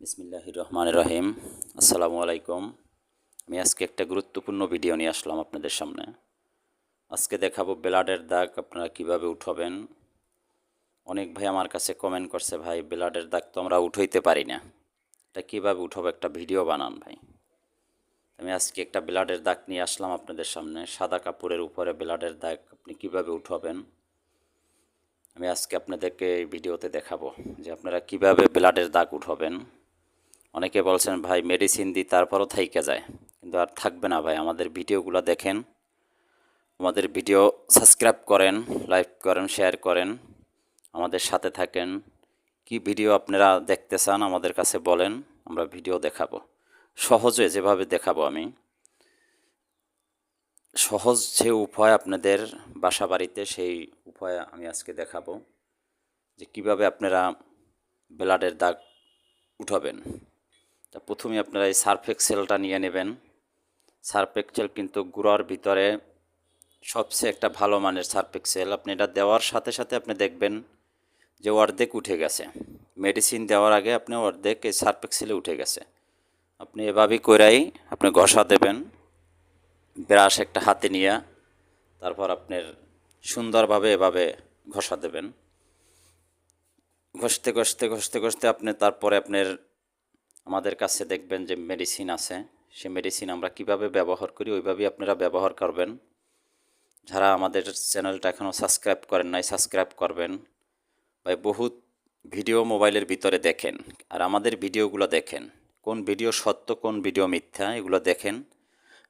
বিসমিল্লাহ রহমান রহিম। আসসালামু আলাইকুম। আমি আজকে একটা গুরুত্বপূর্ণ ভিডিও নিয়ে আসলাম আপনাদের সামনে। আজকে দেখাবো ব্লাডের দাগ, আপনারা কীভাবে উঠাবেন। অনেক ভাই আমার কাছে কমেন্ট করছে, ভাই, ব্লাডের দাগ তো আমরা উঠাইতে পারি না। এটা কীভাবে উঠাবো? একটা ভিডিও বানান ভাই। আমি আজকে একটা ব্লাডের দাগ নিয়ে আসলাম আপনাদের সামনে। সাদা কাপড়ের উপরে ব্লাডের দাগ আপনি কীভাবে উঠাবেন? আমি আজকে আপনাদেরকে এই ভিডিওতে দেখাবো যে আপনারা কীভাবে ব্লাডের দাগ উঠাবেন। অনেকে বলছেন, ভাই মেডিসিন দিই তারপরও থাইকে যায়। কিন্তু আর থাকবে না, ভাই। আমাদের ভিডিওগুলো দেখেন। আমাদের ভিডিও সাবস্ক্রাইব করেন, লাইক করেন, শেয়ার করেন, আমাদের সাথে থাকেন। কি ভিডিও আপনারা দেখতে চান, আমাদের কাছে বলেন, আমরা ভিডিও দেখাবো। সহজে যেভাবে দেখাবো আমি। সহজ যে উপায় আপনাদের বাসা বাড়িতে সেই উপায় আমি আজকে দেখাবো। যে কীভাবে আপনারা ব্লাডের দাগ উঠাবেন। তা প্রথমে আপনারা এই সার্ফ এক্সেলটা নিয়ে নেবেন। সার্ফ এক্সেল কিন্তু গুঁড়ার ভিতরে সবচেয়ে একটা ভালো মানের সার্ফ এক্সেল আপনি এটা দেওয়ার সাথে সাথে আপনি দেখবেন যে অর্ধেক উঠে গেছে। মেডিসিন দেওয়ার আগে আপনি অর্ধেক এই সার্ফ এক্সেলে উঠে গেছে। আপনি এভাবেই করেই আপনি ঘষা দেবেন, ব্রাশ একটা হাতে নিয়ে, তারপর আপনার সুন্দরভাবে এভাবে ঘষা দেবেন। ঘষতে ঘষতে ঘষতে ঘষতে আপনি তারপরে আপনার আমাদের কাছে দেখবেন যে মেডিসিন আছে সে মেডিসিন আমরা কীভাবে ব্যবহার করি, ওইভাবেই আপনারা ব্যবহার করবেন। যারা আমাদের চ্যানেলটা এখনও সাবস্ক্রাইব করেন নাই সাবস্ক্রাইব করবেন। ভাই, বহুত ভিডিও মোবাইলের ভিতরে দেখেন, আর আমাদের ভিডিওগুলো দেখেন। কোন ভিডিও সত্য, কোন ভিডিও মিথ্যা, এগুলো দেখেন।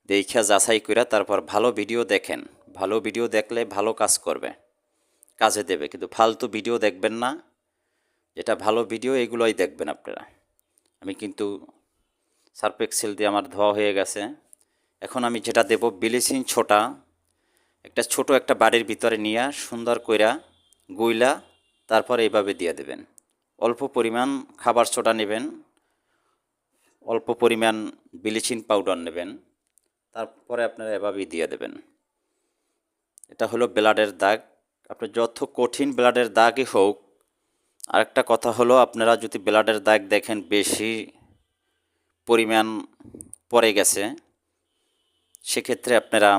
দেখা যাচাই করে তারপর ভালো ভিডিও দেখেন। ভালো ভিডিও দেখলে ভালো কাজ করবে, কাজে দেবে। কিন্তু ফালতু ভিডিও দেখবেন না। যেটা ভালো ভিডিও এগুলোই দেখবেন আপনারা। আমি কিন্তু সার্ফ এক্সেল দিয়ে আমার ধোয়া হয়ে গেছে। এখন আমি যেটা দেব বিলিসিং ছোটা। একটা ছোট একটা বাড়ির ভিতরে নিয়ে সুন্দর কইরা গুইলা, তারপর এইভাবে দিয়ে দেবেন। অল্প পরিমাণ খাবার ছোটা নেবেন, অল্প পরিমাণ ব্লিচিং পাউডার নেবেন, তারপরে আপনারা এভাবেই দিয়ে দেবেন। এটা হলো ব্লাডের দাগ। আপনার যত কঠিন ব্লাডের দাগই হোক আরেকটা কথা হলো, আপনারা যদি ব্লাডের দাগ দেখেন, বেশি পরিমাণ পড়ে গেছে, সেক্ষেত্রে আপনারা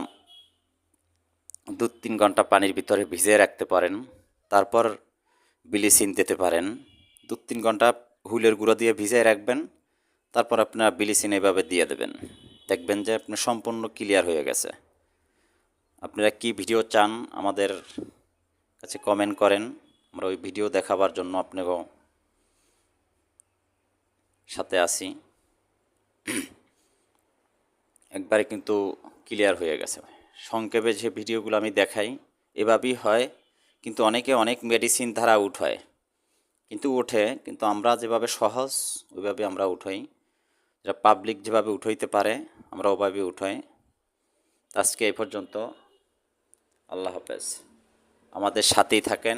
দু তিন ঘণ্টা পানির ভিতরে ভিজিয়ে রাখতে পারেন, তারপর বিলিসিন দিতে পারেন। দু তিন ঘণ্টা হুইলের গুঁড়ো দিয়ে ভিজিয়ে রাখবেন, তারপর আপনারা বিলিসিন এভাবে দিয়ে দেবেন। দেখবেন যে আপনার সম্পূর্ণ ক্লিয়ার হয়ে গেছে। আপনারা কি ভিডিও চান আমাদের কাছে কমেন্ট করেন। আমরা ওই ভিডিও দেখাবার জন্য আপনাকেও সাথে আসি। একবারে কিন্তু ক্লিয়ার হয়ে গেছে সংক্ষেপে যে ভিডিওগুলো আমি দেখাই, এভাবেই হয়, কিন্তু অনেকে অনেক মেডিসিন ধারা উঠায়। কিন্তু ওঠে, কিন্তু আমরা যেভাবে সহজ, ওইভাবে আমরা উঠাই। যেটা পাবলিক যেভাবে উঠাইতে পারে, আমরা ওভাবে উঠাই। আজকে এই পর্যন্ত, আল্লাহ হাফেজ। আমাদের সাথেই থাকেন।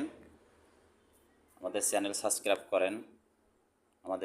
আমাদের চ্যানেল সাবস্ক্রাইব করেন।